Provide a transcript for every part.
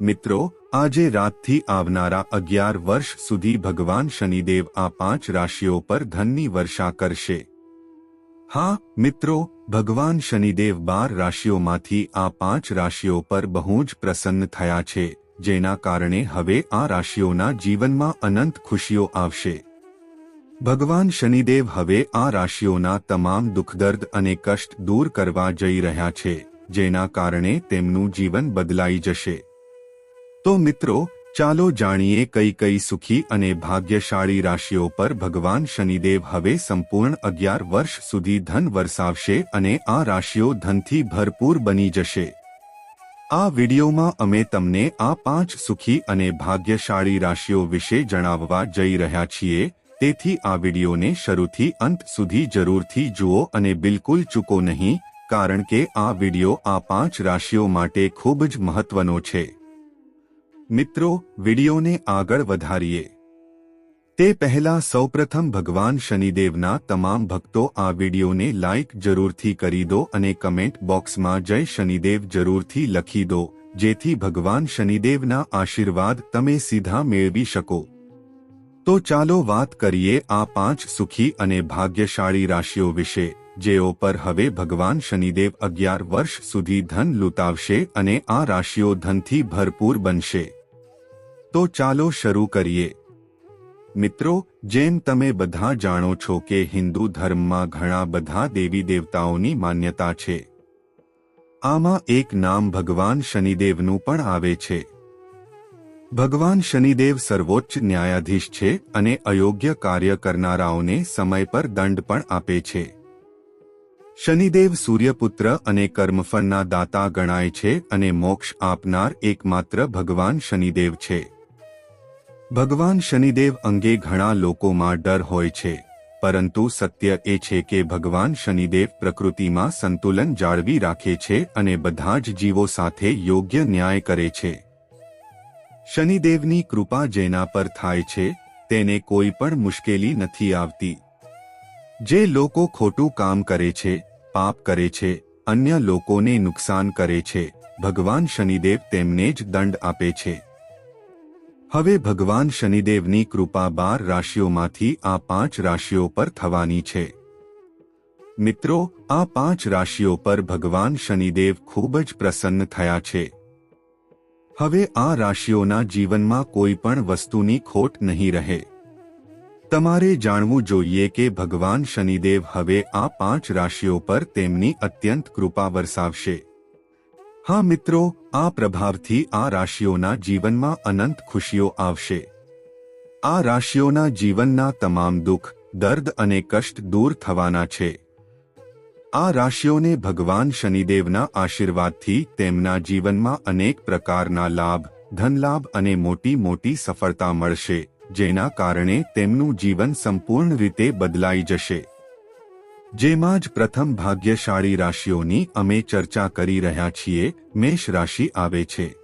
મિત્રો, આજે રાતથી આવનારા અગિયાર વર્ષ સુધી ભગવાન શનિદેવ આ પાંચ રાશિઓ પર ધનની વર્ષા કરશે. હા, મિત્રો, ભગવાન શનિદેવ બાર રાશિઓમાંથી આ પાંચ રાશિઓ પર બહુ જ પ્રસન્ન થયા છે, જેના કારણે હવે આ રાશિઓના જીવનમાં અનંત ખુશીઓ આવશે. ભગવાન શનિદેવ હવે આ રાશિઓના તમામ દુઃખદર્દ અને કષ્ટ દૂર કરવા જઈ રહ્યા છે, જેના કારણે તેમનું જીવન બદલાઈ જશે. તો મિત્રો, ચાલો જાણીએ કઈ કઈ સુખી અને ભાગ્યશાળી રાશિઓ પર ભગવાન શનિદેવ હવે સંપૂર્ણ અગિયાર વર્ષ સુધી ધન વરસાવશે અને આ રાશિઓ ધનથી ભરપૂર બની જશે. આ વિડીયોમાં અમે તમને આ પાંચ સુખી અને ભાગ્યશાળી રાશિઓ વિશે જણાવવા જઈ રહ્યા છીએ, તેથી આ વિડીયોને શરૂથી અંત સુધી જરૂરથી જુઓ અને બિલકુલ ચૂકો નહીં, કારણ કે આ વીડિયો આ પાંચ રાશિઓ માટે ખૂબ જ મહત્વનો છે. મિત્રો, વિડીયોને આગળ વધારીએ. તે પહેલા સૌપ્રથમ ભગવાન શનિદેવના તમામ ભક્તો આ વિડીયોને લાઇક જરૂરથી કરી દો અને કમેન્ટ બોક્સમાં જય શનિદેવ જરૂરથી લખી દો, જેથી ભગવાન શનિદેવના આશીર્વાદ તમે સીધા મેળવી શકો. તો ચાલો વાત કરીએ આ પાંચ સુખી અને ભાગ્યશાળી રાશિઓ વિશે. જેઓ પર હવે ભગવાન શનિદેવ અગિયાર વર્ષ સુધી ધન લૂંટાવશે અને આ રાશિઓ ધનથી ભરપૂર બનશે. તો ચાલો શરૂ કરીએ. મિત્રો, જેમ તમે બધા જાણો છો કે હિન્દુ ધર્મમાં ઘણા બધા દેવી દેવતાઓની માન્યતા છે. આમાં એક નામ ભગવાન શનિદેવનું પણ આવે છે. ભગવાન શનિદેવ સર્વોચ્ચ ન્યાયાધીશ છે અને અયોગ્ય કાર્ય કરનારાઓને સમય પર દંડ પણ આપે છે. શનિદેવ સૂર્યપુત્ર અને કર્મફળના દાતા ગણાય છે અને મોક્ષ આપનાર એકમાત્ર ભગવાન શનિદેવ છે. ભગવાન શનિદેવ અંગે ઘણા લોકોમાં ડર હોય છે, પરંતુ સત્ય એ છે કે ભગવાન શનિદેવ પ્રકૃતિમાં સંતુલન જાળવી રાખે છે અને બધા જ જીવો સાથે યોગ્ય ન્યાય કરે છે. શનિદેવની કૃપા જેના પર થાય છે, તેને કોઈ પણ મુશ્કેલી નથી આવતી. જે લોકો ખોટું કામ કરે છે, પાપ કરે છે, અન્ય લોકોને નુકસાન કરે છે, ભગવાન શનિદેવ તેમને જ દંડ આપે છે. હવે ભગવાન શનિદેવની કૃપા બાર રાશિઓમાંથી આ પાંચ રાશિઓ પર થવાની છે. મિત્રો, આ પાંચ રાશિઓ પર ભગવાન શનિદેવ ખૂબ જ પ્રસન્ન થયા છે. હવે આ રાશિઓના જીવનમાં કોઈ પણ વસ્તુની ખોટ નહીં રહે. તમારે જાણવું જોઈએ કે ભગવાન શનિદેવ હવે આ પાંચ રાશિઓ પર તેમની અત્યંત કૃપા વરસાવશે. હા મિત્રો, આ પ્રભાવથી આ રાશિઓના જીવનમાં અનંત ખુશીઓ આવશે. આ રાશિઓના જીવનના તમામ દુઃખ, દર્દ અને કષ્ટ દૂર થવાના છે. આ રાશિઓને ભગવાન શનિદેવના આશીર્વાદથી તેમના જીવનમાં અનેક પ્રકારના લાભ, ધનલાભ અને મોટી મોટી સફળતા મળશે. જેના કારણે તેમનું જીવન સંપૂર્ણ રીતે બદલાઈ જશે. જેમાં જ પ્રથમ ભાગ્યશાળી રાશિઓની અમે ચર્ચા કરી રહ્યા છીએ, મેષ રાશિ આવે છે.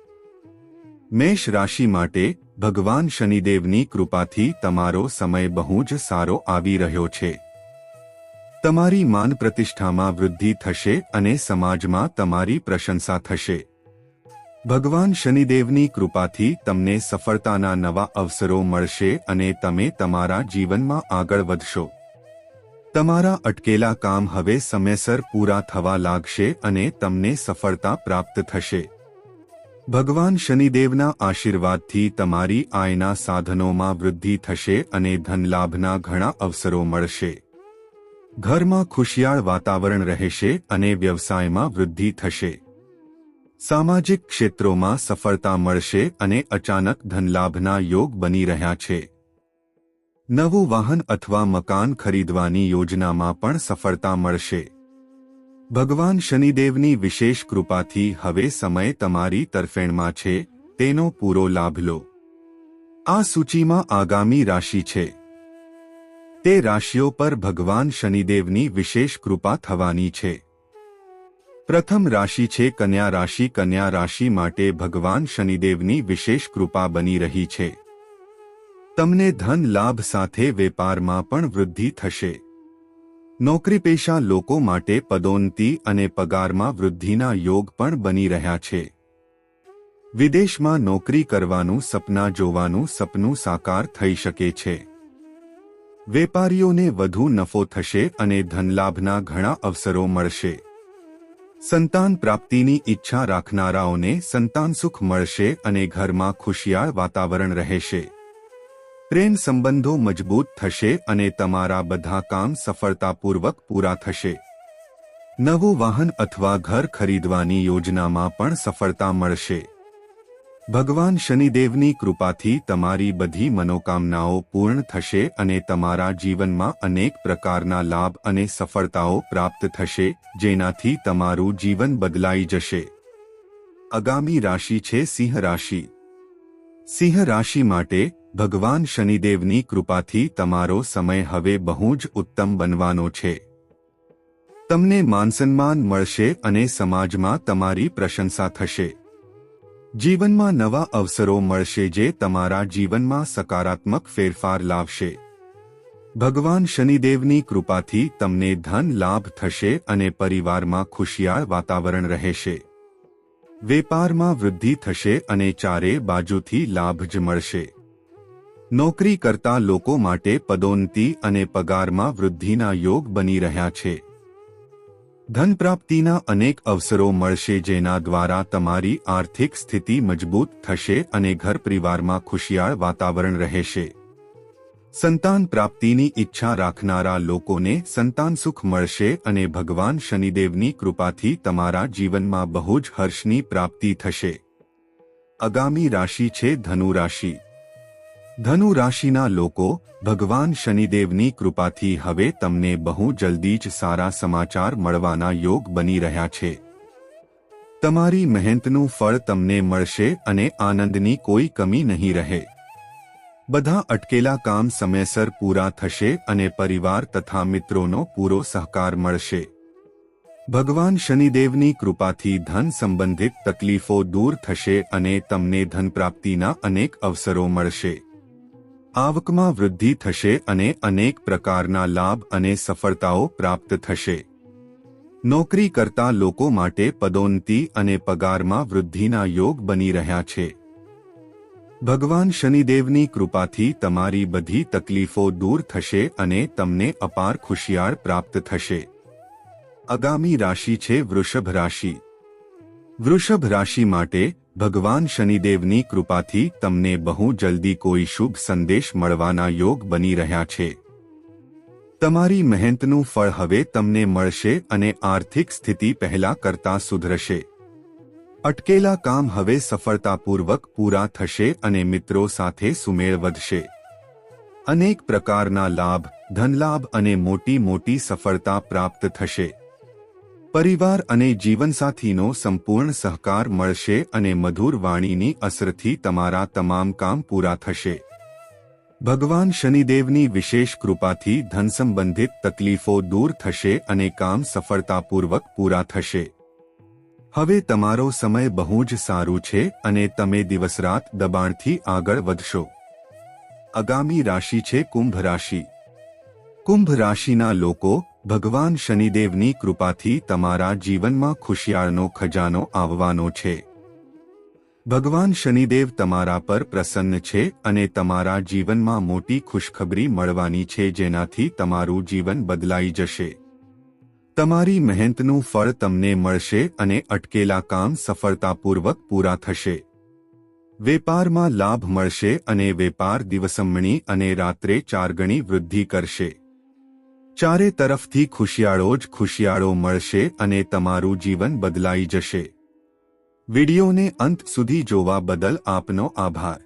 મેષ રાશિ માટે ભગવાન શનિદેવની કૃપાથી તમારો સમય બહુ જ સારો આવી રહ્યો છે. તમારી માન પ્રતિષ્ઠામાં વૃદ્ધિ થશે અને સમાજમાં તમારી પ્રશંસા થશે. ભગવાન શનિદેવની કૃપાથી તમને સફળતાના નવા અવસરો મળશે અને તમે તમારા જીવનમાં આગળ વધશો. તમારા અટકેલા કામ હવે સમયસર પૂરા થવા લાગશે અને તમને સફળતા પ્રાપ્ત થશે. ભગવાન શનિદેવના આશીર્વાદથી તમારી આયના સાધનોમાં વૃદ્ધિ થશે અને ધનલાભના ઘણા અવસરો મળશે. ઘરમાં ખુશિયાળ વાતાવરણ રહેશે અને વ્યવસાયમાં વૃદ્ધિ થશે. સામાજિક ક્ષેત્રોમાં સફળતા મળશે અને અચાનક ધનલાભના યોગ બની રહ્યા છે. નવું વાહન અથવા મકાન ખરીદવાની યોજનામાં પણ સફળતા મળશે. ભગવાન શનિદેવની વિશેષ કૃપાથી હવે સમય તમારી તરફેણમાં છે, તેનો પૂરો લાભ લો. આ સૂચિમાં આગામી રાશિ છે. તે રાશિઓ પર ભગવાન શનિદેવની વિશેષ કૃપા થવાની છે. પ્રથમ રાશિ છે કન્યા રાશિ. કન્યા રાશિ માટે ભગવાન શનિદેવની વિશેષ કૃપા બની રહી છે. તમને ધન લાભ સાથે વેપારમાં પણ વૃદ્ધિ થશે. નોકરી પેશા લોકો માટે પદોન્નતિ અને પગારમાં વૃદ્ધિના યોગ પણ બની રહ્યા છે. વિદેશમાં નોકરી કરવાનું સપના જોવાનું સપનું સાકાર થઈ શકે છે. વેપારીઓને વધુ નફો થશે અને ધનલાભના ઘણા અવસરો મળશે. સંતાન પ્રાપ્તિની ઈચ્છા રાખનારાઓને સંતાન સુખ મળશે અને ઘરમાં ખુશિયાળ વાતાવરણ રહેશે. પ્રેમ સંબંધો મજબૂત થશે અને તમારા બધા કામ સફળતાપૂર્વક પૂરા થશે. નવું વાહન અથવા ઘર ખરીદવાની યોજનામાં પણ સફળતા મળશે. ભગવાન શનિદેવની કૃપાથી તમારી બધી મનોકામનાઓ પૂર્ણ થશે અને તમારા જીવનમાં અનેક પ્રકારના લાભ અને સફળતાઓ પ્રાપ્ત થશે, જેનાથી તમારું જીવન બદલાઈ જશે. આગામી રાશિ છે સિંહ રાશિ. સિંહ રાશિ માટે ભગવાન શનિદેવની કૃપાથી તમારો સમય હવે બહુ જ ઉત્તમ બનવાનો છે. તમને માનસન્માન મળશે અને સમાજમાં તમારી પ્રશંસા થશે. જીવનમાં નવા અવસરો મળશે જે તમારા જીવનમાં સકારાત્મક ફેરફાર લાવશે. ભગવાન શનિદેવની કૃપાથી તમને ધન લાભ થશે અને પરિવારમાં ખુશિયાળ વાતાવરણ રહેશે. વેપારમાં વૃદ્ધિ થશે અને ચારે બાજુથી લાભ જ મળશે. નોકરી કરતા લોકો માટે પદોન્નતિ અને પગારમાં વૃદ્ધિના યોગ બની રહ્યા છે. ધન પ્રાપ્તિના અનેક અવસરો મળશે જેના દ્વારા તમારી આર્થિક સ્થિતિ મજબૂત થશે અને ઘર પરિવારમાં ખુશિયાળ વાતાવરણ રહેશે. સંતાન પ્રાપ્તિની ઈચ્છા રાખનારા લોકોને સંતાન સુખ મળશે અને ભગવાન શનિદેવની કૃપાથી તમારા જીવનમાં બહુ જ હર્ષની પ્રાપ્તિ થશે. આગામી રાશિ છે ધનુ રાશિ ધનુ રાશિના લોકો, ભગવાન શનિદેવની કૃપાથી હવે તમને બહુ જલ્દી જ સારા સમાચાર મળવાના યોગ બની રહ્યા છે. તમારી મહેનતનું ફળ તમને મળશે અને આનંદની કોઈ કમી નહીં રહે. બધા અટકેલા કામ સમયસર પૂરા થશે અને પરિવાર તથા મિત્રોનો પૂરો સહકાર મળશે. ભગવાન શનિદેવની કૃપાથી ધન સંબંધિત તકલીફો દૂર થશે અને તમને ધન પ્રાપ્તિના અનેક અવસરો મળશે. આવકમાં વૃદ્ધિ થશે અને અનેક પ્રકારના લાભ અને સફળતાઓ પ્રાપ્ત થશે. નોકરી કરતા લોકો માટે પદોન્નતિ અને પગારમાં વૃદ્ધિના યોગ બની રહ્યા છે. ભગવાન શનિદેવની કૃપાથી તમારી બધી તકલીફો દૂર થશે અને તમને અપાર ખુશિયાળ પ્રાપ્ત થશે. આગામી રાશિ છે વૃષભ રાશિ. વૃષભ રાશિ માટે ભગવાન શનિદેવની કૃપાથી તમને બહુ જલ્દી કોઈ શુભ સંદેશ મળવાના યોગ બની રહ્યા છે. તમારી મહેનતનું ફળ હવે તમને મળશે અને આર્થિક સ્થિતિ પહેલા કરતા સુધરશે. અટકેલા કામ હવે સફળતાપૂર્વક પૂરા થશે અને મિત્રો સાથે સુમેળ વધશે. અનેક પ્રકારના લાભ, ધનલાભ અને મોટી મોટી સફળતા પ્રાપ્ત થશે. પરિવાર અને જીવનસાથીનો સંપૂર્ણ સહકાર મળશે અને મધુર વાણીની અસરથી તમારા તમામ કામ પૂરા થશે. ભગવાન શનિદેવની વિશેષ કૃપાથી ધન સંબંધિત તકલીફો દૂર થશે અને કામ સફળતાપૂર્વક પૂરા થશે. હવે તમારો સમય બહુ જ સારું છે અને તમે દિવસરાત દબાણથી આગળ વધશો. આગામી રાશિ છે કુંભ રાશિ. કુંભ રાશિના લોકો ભગવાન શનિદેવની કૃપાથી તમારા જીવનમાં ખુશિયાળનો ખજાનો આવવાનો છે. ભગવાન શનિદેવ તમારા પર પ્રસન્ન છે અને તમારા જીવનમાં મોટી ખુશખબરી મળવાની છે જેનાથી તમારું જીવન બદલાઈ જશે. તમારી મહેનતનું ફળ તમને મળશે અને અટકેલા કામ સફળતાપૂર્વક પૂરા થશે. વેપારમાં લાભ મળશે અને વેપાર દિવસમણી અને રાત્રે ચાર ગણી વૃદ્ધિ કરશે. ચારે તરફથી ખુશિયાળો જ ખુશિયાળો મળશે અને તમારું જીવન બદલાઈ જશે. વિડિયોને અંત સુધી જોવા બદલ આપનો આભાર.